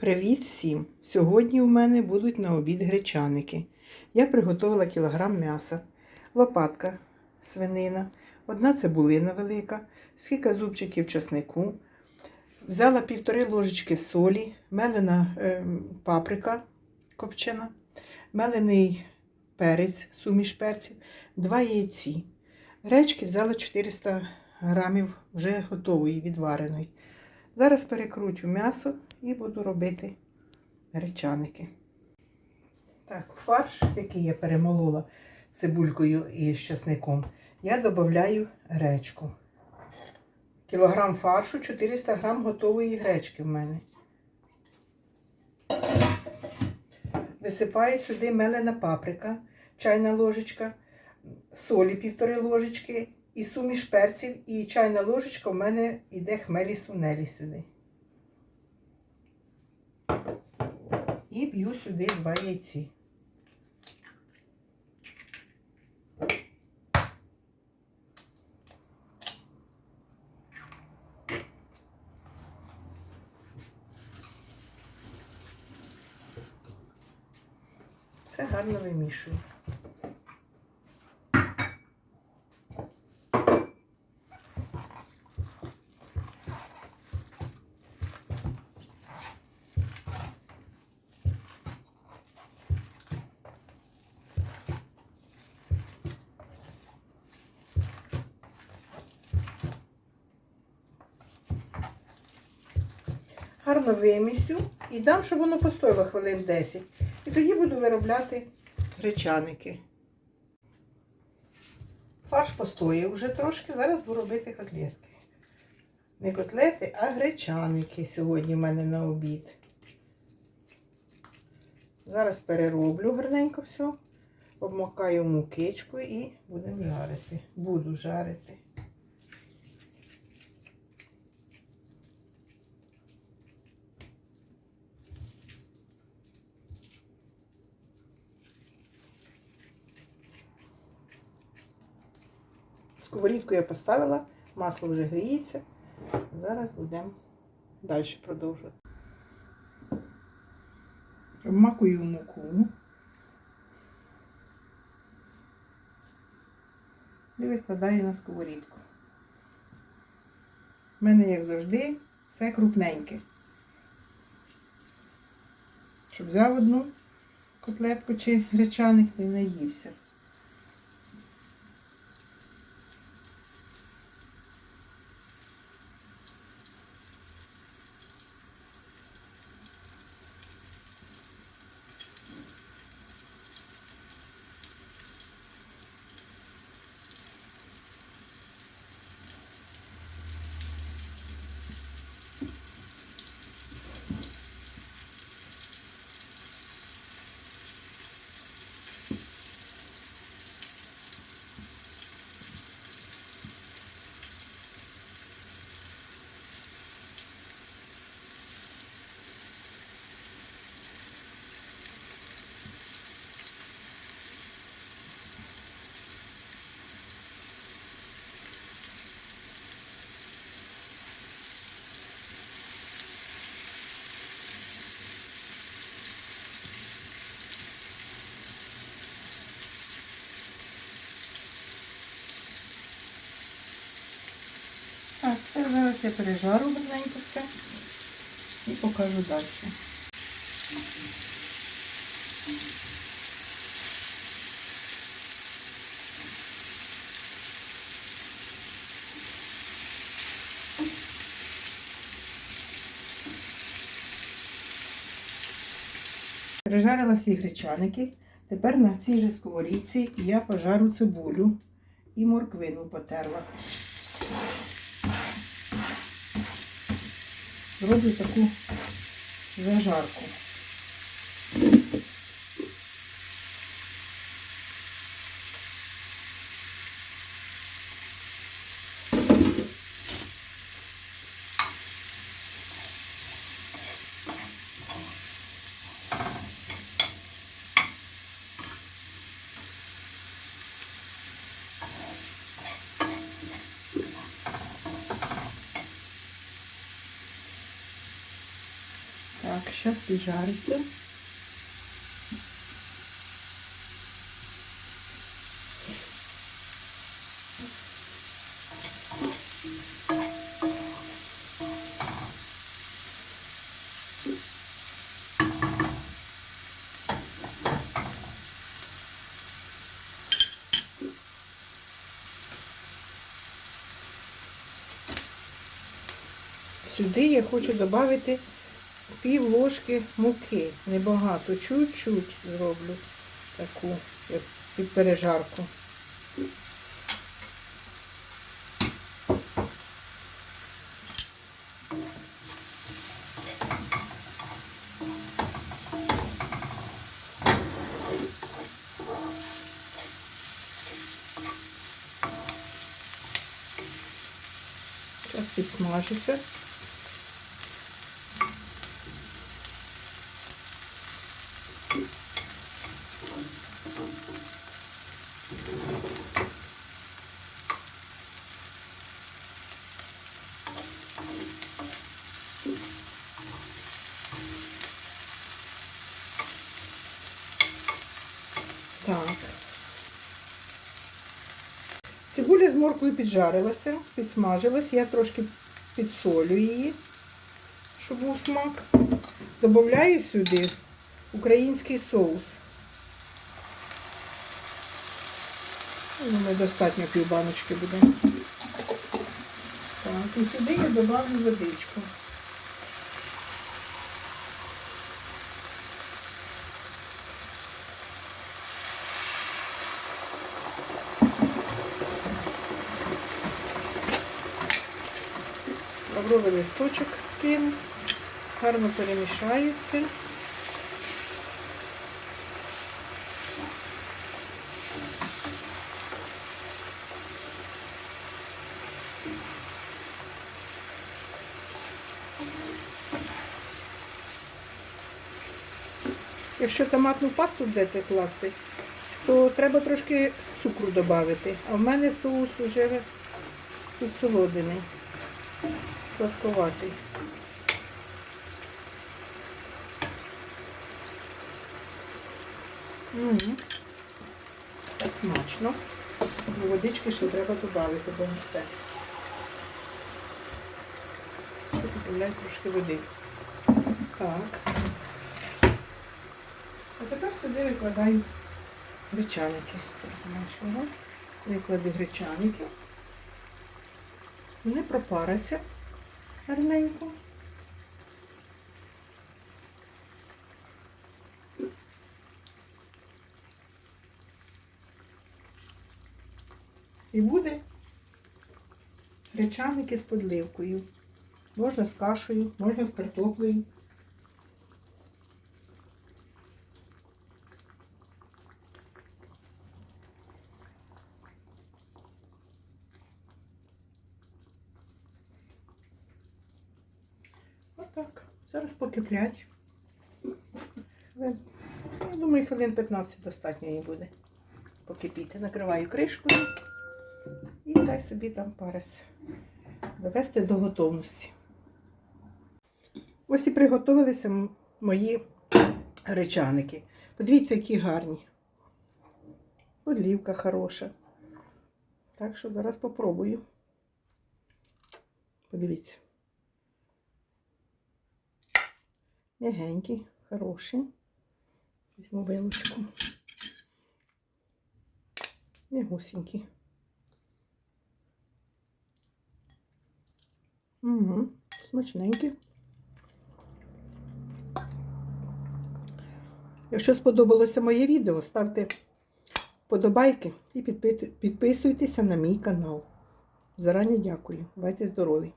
Привіт всім! Сьогодні у мене будуть на обід гречаники. Я приготувала кілограм м'яса, лопатка свинина, одна цибулина велика, скільки зубчиків часнику. Взяла півтори ложечки солі, мелена е, паприка копчена, мелений перець, суміш перців, два яйці. Гречки взяла 400 грамів вже готової, відвареної. Зараз перекрутю м'ясо і буду робити гречаники. Так, фарш, який я перемолола цибулькою і з часником, я додаю гречку. Кілограм фаршу, 400 грам готової гречки в мене. Висипаю сюди мелена паприка, чайна ложечка, солі півтори ложечки і суміш перців, і чайна ложечка в мене йде хмелі сунелі сюди. І б'ю сюди два яйці. Все гарно вимішую. Гарно вимісю і дам, щоб воно постояло хвилин 10. І тоді буду виробляти гречаники. Фарш постояв вже трошки, зараз буду робити котлетки. Не котлети, а гречаники сьогодні в мене на обід. Зараз перероблю гарненько все, обмокаю мукичку і будемо жарити. Буду жарити. Сковорідку я поставила, масло вже гріється. Зараз будемо далі продовжувати. Обмакую муку. І викладаю на сковорідку. У мене, як завжди, все крупненьке. Щоб взяв одну котлетку чи гречаник і наївся. Так, це зараз я пережару гарненько все і покажу далі. Пережарила всі гречаники. Тепер на цій же сковорідці я пожару цибулю і морквину потерла. Зроблю таку зажарку. Так, Так, зараз. Сюди я хочу додати пів ложки муки. Небагато, чуть-чуть зроблю таку під пережарку. Зараз. Так. Цибуля з морквою піджарилася, підсмажилась. Я трошки підсолю її, щоб був смак. Добавляю сюди український соус. Ну, недостатньо півбаночки буде. Так, і сюди я добавлю водичку. Лавровий листочок кину, гарно перемішаю. Якщо томатну пасту будете класти, то треба трошки цукру додати. А в мене соус уже підсолодений, сладковатий. М, Смачно. Ну, Водички ще треба додати, бо густе. Додаю трошки води. Так. А тепер сюди викладаю гречаники. Викладу гречаники. Вони пропаряться гарненько. І буде гречаники з подливкою. Можна з кашею, можна з картоплею. Зараз покиплять. Я думаю, хвилин 15 достатньо їй буде покипіти. Накриваю кришкою і хай собі там париться. Довести до готовності. Ось і приготувалися мої гречаники. Подивіться, які гарні. Олівка хороша. Так що зараз попробую. Подивіться. Мягенький, хороший. Візьму вилочку. Мягусенький. Угу, смачненький. Якщо сподобалося моє відео, ставте вподобайки і підписуйтеся на мій канал. Зарані дякую. Бувайте здорові!